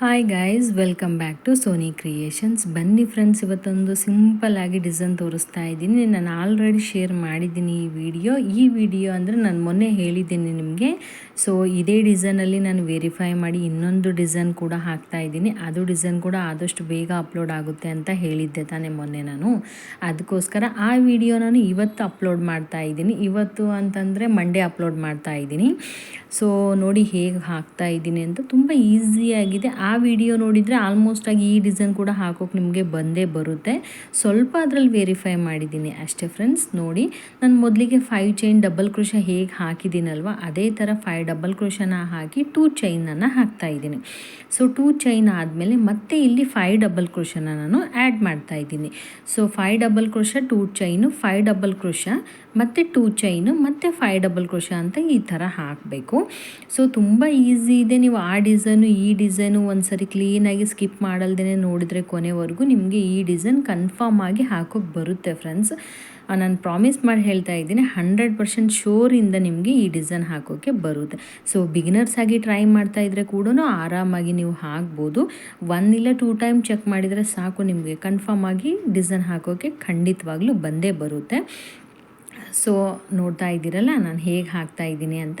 Hi guys welcome back to Sony creations ಬನ್ನಿ friends ಇವತ್ತೊಂದು simple ಆಗಿ ಡಿಸೈನ್ ತೋರಿಸ್ತಾ ಇದ್ದೀನಿ. ನಾನು ಆಲ್ರೆಡಿ ಶೇರ್ ಮಾಡಿದ್ದೀನಿ ಈ ವಿಡಿಯೋ ಈ ವಿಡಿಯೋ ಅಂದರೆ ನಾನು ಮೊನ್ನೆ ಹೇಳಿದ್ದೀನಿ ನಿಮಗೆ. ಸೊ ಇದೇ ಡಿಸೈನಲ್ಲಿ ನಾನು ವೆರಿಫೈ ಮಾಡಿ ಇನ್ನೊಂದು ಡಿಸೈನ್ ಕೂಡ ಹಾಕ್ತಾ ಇದ್ದೀನಿ. ಅದು ಡಿಸೈನ್ ಕೂಡ ಆದಷ್ಟು ಬೇಗ ಅಪ್ಲೋಡ್ ಆಗುತ್ತೆ ಅಂತ ಹೇಳಿದ್ದೆ ತಾನೇ ಮೊನ್ನೆ ನಾನು. ಅದಕ್ಕೋಸ್ಕರ ಆ ವಿಡಿಯೋ ನಾನು ಇವತ್ತು ಅಪ್ಲೋಡ್ ಮಾಡ್ತಾ ಇದ್ದೀನಿ. ಇವತ್ತು ಅಂತಂದರೆ ಮಂಡೇ ಅಪ್ಲೋಡ್ ಮಾಡ್ತಾ ಇದ್ದೀನಿ. ಸೊ ನೋಡಿ ಹೇಗೆ ಹಾಕ್ತಾ ಇದ್ದೀನಿ ಅಂತ ತುಂಬ ಈಸಿಯಾಗಿದೆ ವಿಡಿಯೋ ನೋಡಿದರೆ ಆಲ್ಮೋಸ್ಟ್ ಆಗಿ ಈ ಡಿಸೈನ್ ಕೂಡ ಹಾಕೋಕೆ ನಿಮಗೆ ಬಂದೇ ಬರುತ್ತೆ. ಸ್ವಲ್ಪ ಅದರಲ್ಲಿ ವೆರಿಫೈ ಮಾಡಿದ್ದೀನಿ. ಅಷ್ಟೇ ಫ್ರೆಂಡ್ಸ್ ನೋಡಿ, ನಾನು ಮೊದಲಿಗೆ ಫೈವ್ ಚೈನ್ ಡಬಲ್ ಕ್ರೋಶ ಹೇಗೆ ಹಾಕಿದ್ದೀನಲ್ವ, ಅದೇ ಥರ ಫೈವ್ ಡಬಲ್ ಕ್ರೋಶನ ಹಾಕಿ ಟೂ ಚೈನನ್ನು ಹಾಕ್ತಾ ಇದ್ದೀನಿ. ಸೊ ಟೂ ಚೈನ್ ಆದಮೇಲೆ ಮತ್ತೆ ಇಲ್ಲಿ ಫೈವ್ ಡಬಲ್ ಕ್ರೋಶನ ನಾನು ಆ್ಯಡ್ ಮಾಡ್ತಾ ಇದ್ದೀನಿ. So five double crochet two chain five double crochet ಮತ್ತು ಟೂ ಚೈನು ಮತ್ತು ಫೈವ್ ಡಬಲ್ ಕ್ರೋಶ ಅಂತ ಈ ಥರ ಹಾಕಬೇಕು. ಸೊ ತುಂಬ ಈಸಿ ಇದೆ. ನೀವು ಆ ಡಿಸೈನು ಈ ಡಿಸೈನು ಸರಿ ಕ್ಲೀನಾಗಿ ಸ್ಕಿಪ್ ಮಾಡಲ್ದೇ ನೋಡಿದರೆ ಕೊನೆವರೆಗೂ ನಿಮಗೆ ಈ ಡಿಸೈನ್ ಕನ್ಫರ್ಮ್ ಆಗಿ ಹಾಕೋಕ್ಕೆ ಬರುತ್ತೆ ಫ್ರೆಂಡ್ಸ್ ನಾನು ಪ್ರಾಮಿಸ್ ಮಾಡಿ ಹೇಳ್ತಾ ಇದ್ದೀನಿ ಹಂಡ್ರೆಡ್ ಪರ್ಸೆಂಟ್ ಶೋರಿಂದ ನಿಮಗೆ ಈ ಡಿಸೈನ್ ಹಾಕೋಕ್ಕೆ ಬರುತ್ತೆ. ಸೊ ಬಿಗಿನರ್ಸ್ ಆಗಿ ಟ್ರೈ ಮಾಡ್ತಾ ಇದ್ದರೆ ಕೂಡ ಆರಾಮಾಗಿ ನೀವು ಹಾಕ್ಬೋದು. ಒನ್ ಇಲ್ಲ ಟೂ ಟೈಮ್ ಚೆಕ್ ಮಾಡಿದರೆ ಸಾಕು, ನಿಮಗೆ ಕನ್ಫರ್ಮ್ ಆಗಿ ಡಿಸೈನ್ ಹಾಕೋಕ್ಕೆ ಖಂಡಿತವಾಗ್ಲೂ ಬಂದೇ ಬರುತ್ತೆ. ಸೊ ನೋಡ್ತಾ ಇದ್ದೀರಲ್ಲ, ನಾನು ಹೇಗೆ ಹಾಕ್ತಾ ಇದ್ದೀನಿ ಅಂತ.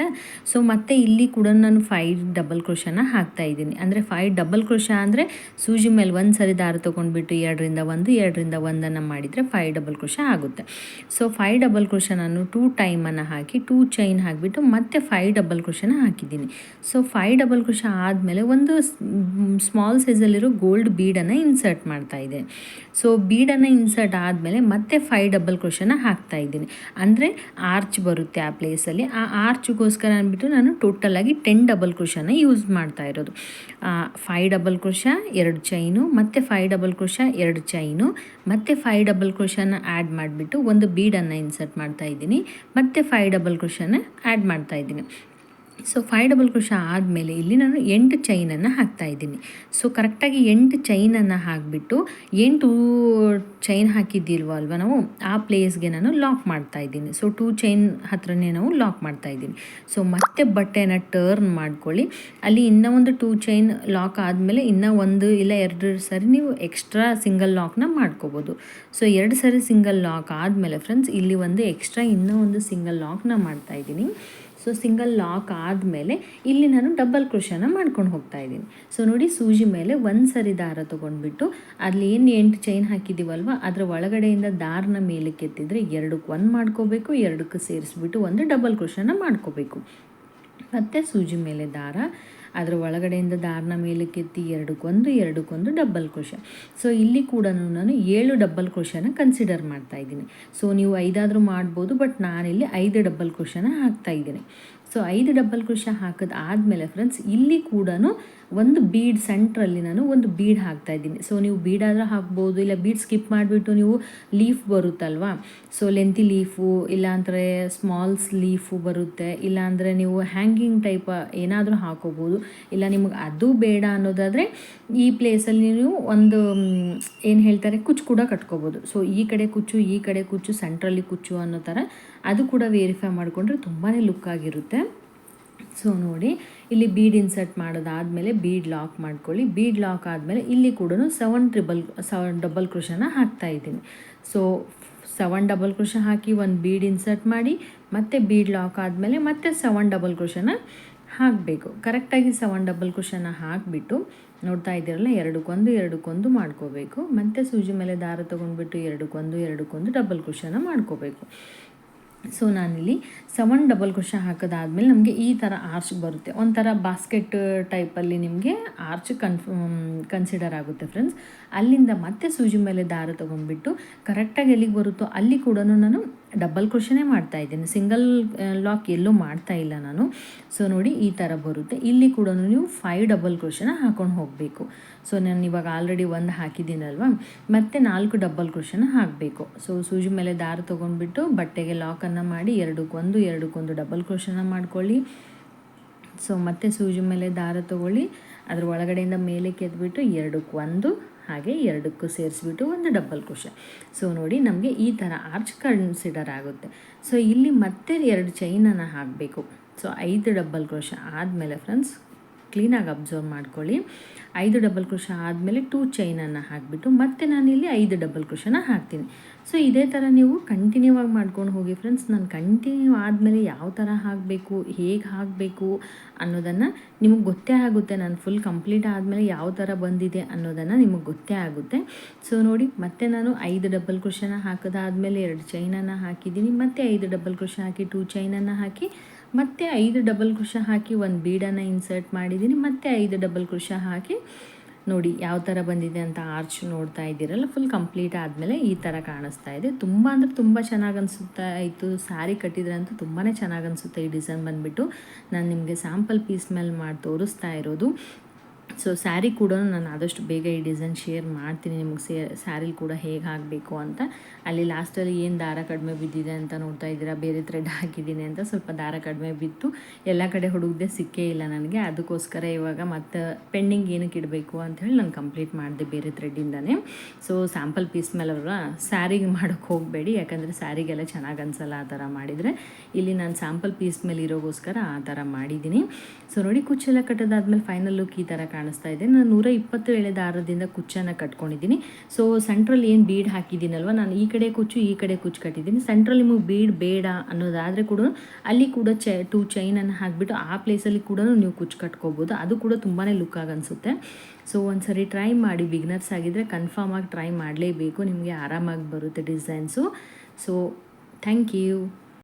ಸೊ ಮತ್ತೆ ಇಲ್ಲಿ ಕೂಡ ನಾನು ಫೈವ್ ಡಬಲ್ ಕ್ರೋಶನ ಹಾಕ್ತಾ ಇದ್ದೀನಿ. ಅಂದರೆ ಫೈವ್ ಡಬಲ್ ಕ್ರೋಶ ಅಂದರೆ ಸೂಜಿ ಮೇಲೆ ಒಂದು ಸರಿ ದಾರ ತೊಗೊಂಡ್ಬಿಟ್ಟು ಎರಡರಿಂದ ಒಂದು, ಎರಡರಿಂದ ಒಂದನ್ನು ಮಾಡಿದರೆ ಫೈವ್ ಡಬಲ್ ಕ್ರೋಶ ಆಗುತ್ತೆ. ಸೊ ಫೈವ್ ಡಬಲ್ ಕ್ರೋಶ ನಾನು ಟೂ ಟೈಮನ್ನು ಹಾಕಿ ಟೂ ಚೈನ್ ಹಾಕಿಬಿಟ್ಟು ಮತ್ತೆ ಫೈವ್ ಡಬಲ್ ಕ್ರೋಶನ ಹಾಕಿದ್ದೀನಿ. ಸೊ ಫೈವ್ ಡಬಲ್ ಕ್ರೋಶ ಆದಮೇಲೆ ಒಂದು ಸ್ಮಾಲ್ ಸೈಜಲ್ಲಿರೋ ಗೋಲ್ಡ್ ಬೀಡನ್ನು ಇನ್ಸರ್ಟ್ ಮಾಡ್ತಾ ಇದೆ ಸೊ ಬೀಡನ್ನು ಇನ್ಸರ್ಟ್ ಆದಮೇಲೆ ಮತ್ತೆ ಫೈವ್ ಡಬಲ್ ಕ್ರೋಶನ ಹಾಕ್ತಾ ಇದ್ದೀನಿ. ಅಂದರೆ ಆರ್ಚ್ ಬರುತ್ತೆ ಆ ಪ್ಲೇಸಲ್ಲಿ ಆ ಆರ್ಚ್ಗೋಸ್ಕರ ಅಂದ್ಬಿಟ್ಟು ನಾನು ಟೋಟಲಾಗಿ ಟೆನ್ ಡಬಲ್ ಕ್ರೋಶನ ಯೂಸ್ ಮಾಡ್ತಾ ಇರೋದು. ಫೈ ಡಬಲ್ ಕ್ರೋಶ ಎರಡು ಚೈನು ಮತ್ತು ಫೈ ಡಬಲ್ ಕ್ರೋಶ ಎರಡು ಚೈನು ಮತ್ತು ಫೈ ಡಬಲ್ ಕ್ರೋಶನ ಆ್ಯಡ್ ಮಾಡಿಬಿಟ್ಟು ಒಂದು ಬೀಡನ್ನು ಇನ್ಸರ್ಟ್ ಮಾಡ್ತಾ ಇದ್ದೀನಿ. ಮತ್ತು ಫೈ ಡಬಲ್ ಕ್ರೋಶನ ಆ್ಯಡ್ ಮಾಡ್ತಾ ಇದ್ದೀನಿ. ಸೊ ಫೈ ಡಬಲ್ ಕ್ರೋಶ ಆದಮೇಲೆ ಇಲ್ಲಿ ನಾನು ಎಂಟು ಚೈನನ್ನು ಹಾಕ್ತಾ ಇದ್ದೀನಿ. ಸೊ ಕರೆಕ್ಟಾಗಿ ಎಂಟು ಚೈನನ್ನು ಹಾಕಿಬಿಟ್ಟು ಎಂಟು ಚೈನ್ ಹಾಕಿದ್ದಿಲ್ವ ಅಲ್ವ ನಾವು, ಆ ಪ್ಲೇಸ್ಗೆ ನಾನು ಲಾಕ್ ಮಾಡ್ತಾ ಇದ್ದೀನಿ. ಸೊ ಟೂ ಚೈನ್ ಹತ್ರನೇ ನಾವು ಲಾಕ್ ಮಾಡ್ತಾ ಇದ್ದೀನಿ. ಸೊ ಮತ್ತೆ ಬಟ್ಟೆನ ಟರ್ನ್ ಮಾಡ್ಕೊಳ್ಳಿ. ಅಲ್ಲಿ ಇನ್ನೂ ಒಂದು ಟೂ ಚೈನ್ ಲಾಕ್ ಆದಮೇಲೆ ಇನ್ನೂ ಒಂದು ಇಲ್ಲ ಎರಡು ಸರಿ ನೀವು ಎಕ್ಸ್ಟ್ರಾ ಸಿಂಗಲ್ ಲಾಕ್ನ ಮಾಡ್ಕೋಬೋದು. ಸೊ ಎರಡು ಸರಿ ಸಿಂಗಲ್ ಲಾಕ್ ಆದಮೇಲೆ ಫ್ರೆಂಡ್ಸ್ ಇಲ್ಲಿ ಒಂದು ಎಕ್ಸ್ಟ್ರಾ ಇನ್ನೂ ಒಂದು ಸಿಂಗಲ್ ಲಾಕ್ನ ಮಾಡ್ತಾ ಇದ್ದೀನಿ. ಸೊ ಸಿಂಗಲ್ ಲಾಕ್ ಆದಮೇಲೆ ಇಲ್ಲಿ ನಾನು ಡಬಲ್ ಕ್ರೋಶನ ಮಾಡ್ಕೊಂಡು ಹೋಗ್ತಾ ಇದ್ದೀನಿ. ಸೊ ನೋಡಿ ಸೂಜಿ ಮೇಲೆ ಒಂದು ಸರಿ ದಾರ ತೊಗೊಂಡ್ಬಿಟ್ಟು ಅಲ್ಲಿ ಏನು ಎಂಟು ಚೈನ್ ಹಾಕಿದ್ದೀವಲ್ವ ಅದರ ಒಳಗಡೆಯಿಂದ ದಾರನ ಮೇಲಕ್ಕೆ ಎತ್ತಿದ್ರೆ ಎರಡಕ್ಕೆ ಒಂದು ಮಾಡ್ಕೋಬೇಕು, ಎರಡಕ್ಕೆ ಸೇರಿಸ್ಬಿಟ್ಟು ಒಂದು ಡಬಲ್ ಕ್ರೋಶನ ಮಾಡ್ಕೋಬೇಕು. ಮತ್ತು ಸೂಜಿ ಮೇಲೆ ದಾರ ಅದರ ಒಳಗಡೆಯಿಂದ ದಾರನ ಮೇಲಕ್ಕೆತ್ತಿ ಎರಡಕ್ಕೊಂದು ಎರಡಕ್ಕೊಂದು ಡಬ್ಬಲ್ ಕ್ರೋಶ ಸೊ ಇಲ್ಲಿ ಕೂಡ ನಾನು ಏಳು ಡಬ್ಬಲ್ ಕ್ರೋಶನ ಕನ್ಸಿಡರ್ ಮಾಡ್ತಾ ಇದ್ದೀನಿ. ಸೊ ನೀವು ಐದಾದರೂ ಮಾಡ್ಬೋದು ಬಟ್ ನಾನಿಲ್ಲಿ ಐದು ಡಬ್ಬಲ್ ಕ್ರೋಶನ ಹಾಕ್ತಾ ಇದ್ದೀನಿ. ಸೊ ಐದು ಡಬ್ಬಲ್ ಕ್ರೋಶ ಹಾಕಿದ ಆದಮೇಲೆ ಫ್ರೆಂಡ್ಸ್ ಇಲ್ಲಿ ಕೂಡ ಒಂದು ಬೀಡ್ ಸೆಂಟ್ರಲ್ಲಿ ನಾನು ಒಂದು ಬೀಡ್ ಹಾಕ್ತಾ ಇದ್ದೀನಿ. ಸೊ ನೀವು ಬೀಡಾದರೂ ಹಾಕ್ಬೋದು, ಇಲ್ಲ ಬೀಡ್ ಸ್ಕಿಪ್ ಮಾಡಿಬಿಟ್ಟು ನೀವು ಲೀಫ್ ಬರುತ್ತಲ್ವಾ? ಸೊ ಲೆಂತಿ ಲೀಫು ಇಲ್ಲಾಂದರೆ ಸ್ಮಾಲ್ಸ್ ಲೀಫು ಬರುತ್ತೆ, ಇಲ್ಲಾಂದರೆ ನೀವು ಹ್ಯಾಂಗಿಂಗ್ ಟೈಪ್ ಏನಾದರೂ ಹಾಕೋಬೋದು. ಇಲ್ಲ ನಿಮಗೆ ಅದು ಬೇಡ ಅನ್ನೋದಾದರೆ ಈ ಪ್ಲೇಸಲ್ಲಿ ನೀವು ಒಂದು ಏನು ಹೇಳ್ತಾರೆ, ಕುಚ್ಚು ಕೂಡ ಕಟ್ಕೋಬೋದು. ಸೊ ಈ ಕಡೆ ಕುಚ್ಚು, ಈ ಕಡೆ ಕುಚ್ಚು ಸೆಂಟ್ರಲ್ಲಿ ಕುಚ್ಚು ಅನ್ನೋ ಥರ ಅದು ಕೂಡ ವೇರಿಫೈ ಮಾಡಿಕೊಂಡ್ರೆ ತುಂಬಾ ಲುಕ್ ಆಗಿರುತ್ತೆ. ಸೊ ನೋಡಿ, ಇಲ್ಲಿ ಬೀಡ್ ಇನ್ಸರ್ಟ್ ಮಾಡೋದಾದಮೇಲೆ ಬೀಡ್ ಲಾಕ್ ಮಾಡ್ಕೊಳ್ಳಿ. ಬೀಡ್ ಲಾಕ್ ಆದಮೇಲೆ ಇಲ್ಲಿ ಕೂಡ ಸೆವೆನ್ ಟ್ರಿಬಲ್ ಸೆವೆನ್ ಡಬಲ್ ಕ್ರೋಶನ ಹಾಕ್ತಾ ಇದ್ದೀನಿ. ಸೊ ಸೆವೆನ್ ಡಬಲ್ ಕ್ರೋಶ ಹಾಕಿ ಒಂದು ಬೀಡ್ ಇನ್ಸರ್ಟ್ ಮಾಡಿ, ಮತ್ತೆ ಬೀಡ್ ಲಾಕ್ ಆದಮೇಲೆ ಮತ್ತೆ ಸೆವೆನ್ ಡಬಲ್ ಕ್ರೋಶನ ಹಾಕಬೇಕು. ಕರೆಕ್ಟಾಗಿ ಸೆವೆನ್ ಡಬಲ್ ಕ್ರೋಶನ ಹಾಕಿಬಿಟ್ಟು ನೋಡ್ತಾ ಇದ್ದೀರಲ್ಲ, ಎರಡಕ್ಕೊಂದು ಎರಡಕ್ಕೊಂದು ಮಾಡ್ಕೋಬೇಕು. ಮತ್ತು ಸೂಜಿ ಮೇಲೆ ದಾರ ತೊಗೊಂಡ್ಬಿಟ್ಟು ಎರಡಕ್ಕೊಂದು ಎರಡಕ್ಕೊಂದು ಡಬಲ್ ಕ್ರೋಶನ ಮಾಡ್ಕೋಬೇಕು. ಸೊ ನಾನಿಲ್ಲಿ ಸೆವೆನ್ ಡಬಲ್ ಕ್ರೋಶ ಹಾಕೋದಾದ್ಮೇಲೆ ನಮಗೆ ಈ ಥರ ಆರ್ಚ್ ಬರುತ್ತೆ. ಒಂಥರ ಬಾಸ್ಕೆಟ್ ಟೈಪಲ್ಲಿ ನಿಮಗೆ ಆರ್ಚ್ ಕನ್ಫ್ ಕನ್ಸಿಡರ್ ಆಗುತ್ತೆ ಫ್ರೆಂಡ್ಸ್ ಅಲ್ಲಿಂದ ಮತ್ತೆ ಸೂಜಿ ಮೇಲೆ ದಾರ ತೊಗೊಂಡ್ಬಿಟ್ಟು ಕರೆಕ್ಟಾಗಿ ಎಲ್ಲಿಗೆ ಬರುತ್ತೋ ಅಲ್ಲಿ ಕೂಡ ನಾನು ಡಬಲ್ ಕ್ರೋಶನೇ ಮಾಡ್ತಾ ಇದ್ದೀನಿ. ಸಿಂಗಲ್ ಲಾಕ್ ಎಲ್ಲೂ ಮಾಡ್ತಾ ಇಲ್ಲ ನಾನು. ಸೊ ನೋಡಿ ಈ ಥರ ಬರುತ್ತೆ. ಇಲ್ಲಿ ಕೂಡ ನೀವು ಫೈವ್ ಡಬಲ್ ಕ್ರೋಶನ ಹಾಕೊಂಡು ಹೋಗಬೇಕು. ಸೊ ನಾನು ಇವಾಗ ಆಲ್ರೆಡಿ ಒಂದು ಹಾಕಿದ್ದೀನಲ್ವ? ಮತ್ತು ನಾಲ್ಕು ಡಬಲ್ ಕ್ರೋಶನ ಹಾಕಬೇಕು. ಸೊ ಸೂಜಿ ಮೇಲೆ ದಾರ ತೊಗೊಂಡ್ಬಿಟ್ಟು ಬಟ್ಟೆಗೆ ಲಾಕನ್ನು ಮಾಡಿ ಎರಡಕ್ಕೊಂದು ಎರಡಕ್ಕೊಂದು ಡಬಲ್ ಕ್ರೋಶನ ಮಾಡ್ಕೊಳ್ಳಿ. ಸೊ ಮತ್ತೆ ಸೂಜಿ ಮೇಲೆ ದಾರ ತೊಗೊಳ್ಳಿ. ಅದ್ರ ಒಳಗಡೆಯಿಂದ ಮೇಲೆ ಕೆದ್ಬಿಟ್ಟು ಎರಡಕ್ಕೆ ಒಂದು ಹಾಗೆ ಎರಡಕ್ಕೂ ಸೇರಿಸ್ಬಿಟ್ಟು ಒಂದು ಡಬಲ್ ಕ್ರೋಶ ಸೊ ನೋಡಿ ನಮಗೆ ಈ ಥರ ಆರ್ಚ್ ಕನ್ಸಿಡರ್ ಆಗುತ್ತೆ. ಸೊ ಇಲ್ಲಿ ಮತ್ತೆ ಎರಡು ಚೈನನ್ನು ಹಾಕಬೇಕು. ಸೊ ಐದು ಡಬ್ಬಲ್ ಕ್ರೋಶ ಆದಮೇಲೆ ಫ್ರೆಂಡ್ಸ್ ಕ್ಲೀನಾಗಿ ಅಬ್ಸರ್ವ್ ಮಾಡ್ಕೊಳ್ಳಿ. ಐದು ಡಬಲ್ ಕ್ರೋಶ ಆದಮೇಲೆ ಟೂ ಚೈನನ್ನು ಹಾಕಿಬಿಟ್ಟು ಮತ್ತೆ ನಾನಿಲ್ಲಿ ಐದು ಡಬಲ್ ಕ್ರೋಶನ ಹಾಕ್ತೀನಿ. ಸೊ ಇದೇ ಥರ ನೀವು ಕಂಟಿನ್ಯೂ ಆಗಿ ಮಾಡ್ಕೊಂಡು ಹೋಗಿ ಫ್ರೆಂಡ್ಸ್ ನಾನು ಕಂಟಿನ್ಯೂ ಆದಮೇಲೆ ಯಾವ ಥರ ಹಾಕಬೇಕು ಹೇಗೆ ಹಾಕಬೇಕು ಅನ್ನೋದನ್ನು ನಿಮಗೆ ಗೊತ್ತೇ ಆಗುತ್ತೆ. ನಾನು ಫುಲ್ ಕಂಪ್ಲೀಟ್ ಆದಮೇಲೆ ಯಾವ ಥರ ಬಂದಿದೆ ಅನ್ನೋದನ್ನು ನಿಮಗೆ ಗೊತ್ತೇ ಆಗುತ್ತೆ. ಸೊ ನೋಡಿ, ಮತ್ತೆ ನಾನು ಐದು ಡಬಲ್ ಕ್ರೋಶನ ಹಾಕೋದಾದಮೇಲೆ ಎರಡು ಚೈನನ್ನು ಹಾಕಿದ್ದೀನಿ, ಮತ್ತೆ ಐದು ಡಬಲ್ ಕ್ರೋಶ ಹಾಕಿ ಟೂ ಚೈನನ್ನು ಹಾಕಿ, ಮತ್ತೆ ಐದು ಡಬಲ್ ಕ್ರೋಶ ಹಾಕಿ ಒಂದು ಬೀಡನ್ನು ಇನ್ಸರ್ಟ್ ಮಾಡಿದ್ದೀನಿ, ಮತ್ತೆ ಐದು ಡಬಲ್ ಕ್ರೋಶ ಹಾಕಿ ನೋಡಿ, ಯಾವ ಥರ ಬಂದಿದೆ ಅಂತ ಆರ್ಚ್ ನೋಡ್ತಾ ಇದ್ದೀರಲ್ಲ ಫುಲ್ ಕಂಪ್ಲೀಟ್ ಆದಮೇಲೆ ಈ ಥರ ಕಾಣಿಸ್ತಾ ಇದೆ. ತುಂಬ ಅಂದರೆ ತುಂಬ ಚೆನ್ನಾಗಿ ಅನಿಸುತ್ತಾ ಇತ್ತು. ಸ್ಯಾರಿ ಕಟ್ಟಿದ್ರೆ ಅಂತೂ ತುಂಬಾ ಚೆನ್ನಾಗಿ ಅನಿಸುತ್ತೆ ಈ ಡಿಸೈನ್ ಬಂದುಬಿಟ್ಟು. ನಾನು ನಿಮಗೆ ಸ್ಯಾಂಪಲ್ ಪೀಸ್ ಮೇಲೆ ಮಾಡಿ ತೋರಿಸ್ತಾ ಇರೋದು. ಸೊ ಸ್ಯಾರಿ ಕೂಡ ನಾನು ಆದಷ್ಟು ಬೇಗ ಈ ಡಿಸೈನ್ ಶೇರ್ ಮಾಡ್ತೀನಿ. ನಿಮಗೆ ಸೇ ಸ್ಯಾರಿಲಿ ಕೂಡ ಹೇಗೆ ಹಾಕಬೇಕು ಅಂತ. ಅಲ್ಲಿ ಲಾಸ್ಟಲ್ಲಿ ಏನು ದಾರ ಕಡಿಮೆ ಬಿದ್ದಿದೆ ಅಂತ ನೋಡ್ತಾ ಇದ್ದೀರಾ? ಬೇರೆ ಥ್ರೆಡ್ ಹಾಕಿದ್ದೀನಿ ಅಂತ ಸ್ವಲ್ಪ ದಾರ ಕಡಿಮೆ ಬಿತ್ತು. ಎಲ್ಲ ಕಡೆ ಹುಡುಗದೆ ಸಿಕ್ಕೇ ಇಲ್ಲ ನನಗೆ. ಅದಕ್ಕೋಸ್ಕರ ಇವಾಗ ಮತ್ತು ಪೆಂಡಿಂಗ್ ಏನಕ್ಕೆ ಇಡಬೇಕು ಅಂತ ಹೇಳಿ ನಾನು ಕಂಪ್ಲೀಟ್ ಮಾಡಿದೆ ಬೇರೆ ಥ್ರೆಡ್ಡಿಂದನೇ ಸೊ ಸ್ಯಾಂಪಲ್ ಪೀಸ್ ಮೇಲೆ ಅವರ ಸ್ಯಾರಿಗೆ ಮಾಡೋಕ್ಕೆ ಹೋಗಬೇಡಿ. ಯಾಕಂದರೆ ಸ್ಯಾರಿಗೆಲ್ಲ ಚೆನ್ನಾಗಿ ಅನ್ಸಲ್ಲ ಆ ಥರ ಮಾಡಿದರೆ. ಇಲ್ಲಿ ನಾನು ಸ್ಯಾಂಪಲ್ ಪೀಸ್ ಮೇಲೆ ಇರೋಗೋಸ್ಕರ ಆ ಥರ ಮಾಡಿದ್ದೀನಿ. ಸೊ ನೋಡಿ ಕುಚ್ಚೆಲ್ಲ ಕಟ್ಟೋದಾದ್ಮೇಲೆ ಫೈನಲ್ ಲುಕ್ ಈ ಥರ ಕಾಣಿಸ್ತಾ ಇದೆ. ನಾನು ನೂರ ಇಪ್ಪತ್ತು ಎಳೆ ದಾರದಿಂದ ಕುಚ್ಚನ್ನು ಕಟ್ಕೊಂಡಿದ್ದೀನಿ. ಸೊ ಸೆಂಟ್ರಲ್ ಏನು ಬೀಡ್ ಹಾಕಿದ್ದೀನಲ್ವ? ನಾನು ಈ ಕಡೆ ಕುಚ್ಚು, ಈ ಕಡೆ ಕುಚ್ಚು ಕಟ್ಟಿದ್ದೀನಿ. ಸೆಂಟ್ರಲ್ ನಿಮಗೆ ಬೀಡ್ ಬೇಡ ಅನ್ನೋದಾದರೆ ಕೂಡ ಅಲ್ಲಿ ಕೂಡ ಚೈ ಟೂ ಚೈನನ್ನು ಹಾಕಿಬಿಟ್ಟು ಆ ಪ್ಲೇಸಲ್ಲಿ ಕೂಡ ನೀವು ಕುಚ್ಚು ಕಟ್ಕೋಬೋದು. ಅದು ಕೂಡ ತುಂಬಾ ಲುಕ್ ಆಗಿ ಅನಿಸುತ್ತೆ. ಸೊ ಒಂದು ಸರಿ ಟ್ರೈ ಮಾಡಿ ಬಿಗ್ನರ್ಸ್ ಆಗಿದ್ದರೆ ಕನ್ಫರ್ಮ್ ಆಗಿ ಟ್ರೈ ಮಾಡಲೇಬೇಕು. ನಿಮಗೆ ಆರಾಮಾಗಿ ಬರುತ್ತೆ ಡಿಸೈನ್ಸು ಸೊ ಥ್ಯಾಂಕ್ ಯು